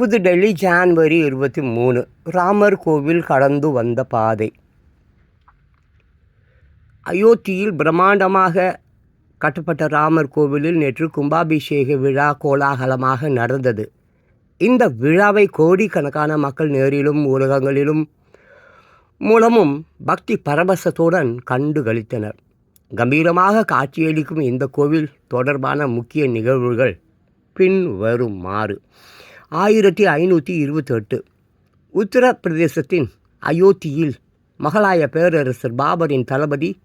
புதுடெல்லி January இருபத்தி மூணு. ராமர் கோவில் கடந்து வந்த பாதை. அயோத்தியில் பிரம்மாண்டமாக கட்டப்பட்ட ராமர் கோவிலில் நேற்று கும்பாபிஷேக விழா கோலாகலமாக நடந்தது. இந்த விழாவை கோடிக்கணக்கான மக்கள் நேரிலும் ஊடகங்களிலும் மூலமும் பக்தி பரவசத்துடன் கண்டு கழித்தனர் கம்பீரமாக காட்சியளிக்கும் இந்த கோவில் தொடர்பான முக்கிய நிகழ்வுகள் பின்வருமாறு. ஆயிரத்தி ஐநூற்றி இருபத்தெட்டு. உத்தரப்பிரதேசத்தின் அயோத்தியில் மகளாய பேரரசர் பாபரின் தளபதி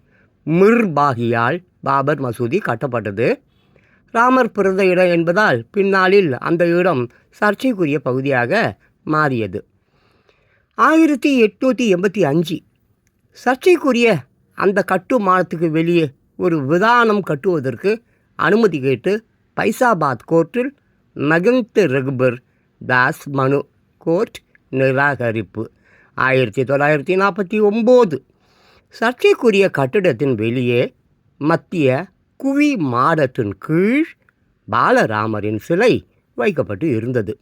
மிர்பாகியால் பாபர் மசூதி கட்டப்பட்டது. ராமர் பிறந்த இடம் என்பதால் பின்னாளில் அந்த இடம் சர்ச்சைக்குரிய பகுதியாக மாறியது. ஆயிரத்தி எட்நூற்றி எண்பத்தி அஞ்சு. சர்ச்சைக்குரிய அந்த கட்டுமானத்துக்கு வெளியே ஒரு விதானம் கட்டுவதற்கு அனுமதி கேட்டு பைசாபாத் கோர்ட்டில் மகந்த் ரகுபர் தாஸ் மனு கோர்ட் நிராகரிப்பு. ஆயிரத்தி தொள்ளாயிரத்தி நாற்பத்தி ஒம்பது. சர்ச்சைக்குரிய கட்டிடத்தின் வெளியே மத்திய குவி மாடத்தின் கீழ் பாலராமரின் சிலை வைக்கப்பட்டு இருந்தது.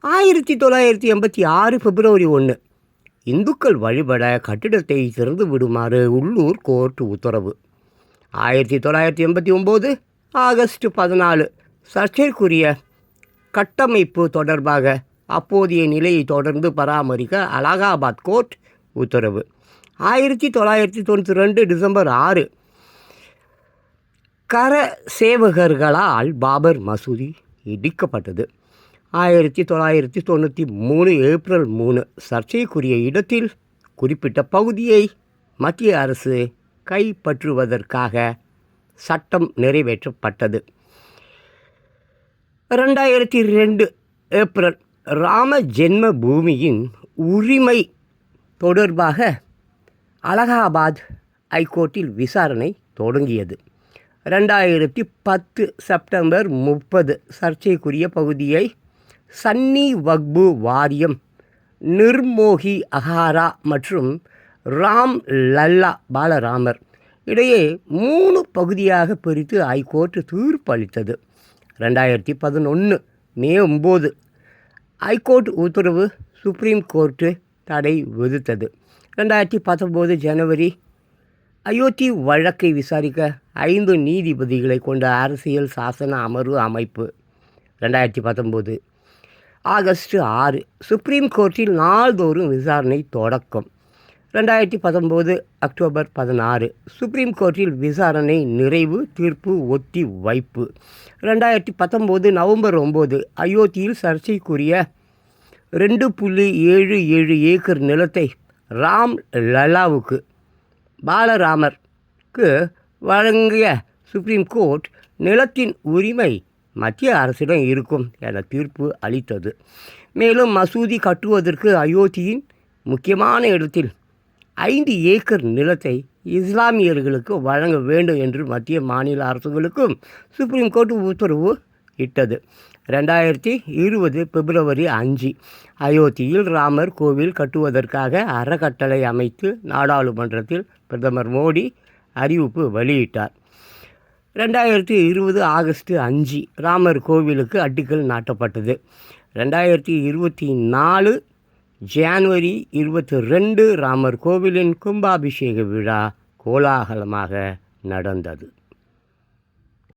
ஆயிரத்தி தொள்ளாயிரத்தி எண்பத்தி ஆறு பிப்ரவரி ஒன்று இந்துக்கள் வழிபட கட்டிடத்தை திறந்து விடுமாறு உள்ளூர் கோர்ட் உத்தரவு. ஆயிரத்தி தொள்ளாயிரத்தி எண்பத்தி ஒம்பது ஆகஸ்ட் பதினாலு. சர்ச்சைக்குரிய கட்டமைப்பு தொடர்பாக அப்போதைய நிலையை தொடர்ந்து பராமரிக்க அலகாபாத் கோர்ட் உத்தரவு. ஆயிரத்தி தொள்ளாயிரத்தி தொண்ணூற்றி ரெண்டு டிசம்பர் ஆறு. கர சேவகர்களால் பாபர் மசூதி இடிக்கப்பட்டது. ஆயிரத்தி தொள்ளாயிரத்தி தொண்ணூற்றி மூணு ஏப்ரல் மூணு. சர்ச்சைக்குரிய இடத்தில் குறிப்பிட்ட பகுதியை மத்திய அரசு கைப்பற்றுவதற்காக சட்டம் நிறைவேற்றப்பட்டது. ரெண்டாயிரத்தி ரெண்டு ஏப்ரல் ராம ஜென்ம பூமியின் உரிமை தொடர்பாக அலகாபாத் ஐகோர்ட்டில் விசாரணை தொடங்கியது. ரெண்டாயிரத்தி பத்து செப்டம்பர் முப்பது சர்ச்சைக்குரிய பகுதியை சன்னி வக்பு வாரியம் நிர்மோகி அகாரா மற்றும் ராம் லல்லா பாலராமர் இடையே மூணு பகுதியாக பிரித்து ஹைகோர்ட் தீர்ப்பளித்தது. ரெண்டாயிரத்தி பதினொன்று மே ஒம்பது. ஐகோர்ட் உத்தரவு சுப்ரீம் கோர்ட்டு தடை விதித்தது. ரெண்டாயிரத்தி பத்தொம்போது ஜனவரி அயோத்தி வழக்கை விசாரிக்க ஐந்து நீதிபதிகளை கொண்ட அரசியல் சாசன அமர்வு அமைப்பு. ரெண்டாயிரத்தி பத்தொம்போது ஆகஸ்ட் ஆறு சுப்ரீம் கோர்ட்டில் நாள்தோறும் விசாரணை தொடக்கம். ரெண்டாயிரத்தி பத்தொம்போது அக்டோபர் பதினாறு சுப்ரீம் கோர்ட்டில் விசாரணை நிறைவு தீர்ப்பு ஒத்தி வைப்பு. ரெண்டாயிரத்தி பத்தொம்போது நவம்பர் ஒம்பது அயோத்தியில் சர்ச்சைக்குரிய ரெண்டு புள்ளி ஏழு ஏழு ஏக்கர் நிலத்தை ராம் லலாவுக்கு பாலராமருக்கு வழங்கிய சுப்ரீம் கோர்ட் நிலத்தின் உரிமை மத்திய அரசிடம் இருக்கும் என தீர்ப்பு அளித்தது. மேலும் மசூதி கட்டுவதற்கு அயோத்தியின் முக்கியமான இடத்தில் ஐந்து ஏக்கர் நிலத்தை இஸ்லாமியர்களுக்கு வழங்க வேண்டும் என்று மத்திய மாநில அரசுகளுக்கும் சுப்ரீம் கோர்ட் உத்தரவு இட்டது. ரெண்டாயிரத்தி இருபது பிப்ரவரி அஞ்சு அயோத்தியில் ராமர் கோவில் கட்டுவதற்காக அறக்கட்டளை அமைத்து நாடாளுமன்றத்தில் பிரதமர் மோடி அறிவிப்பு வெளியிட்டார். ரெண்டாயிரத்தி இருபது ஆகஸ்ட் அஞ்சு ராமர் கோவிலுக்கு அடிக்கல் நாட்டப்பட்டது. ரெண்டாயிரத்தி இருபத்தி நாலு ஜான்வரி இருபத்தி ரெண்டு ராமர் கோவிலின் கும்பாபிஷேக விழா கோலாகலமாக நடந்தது.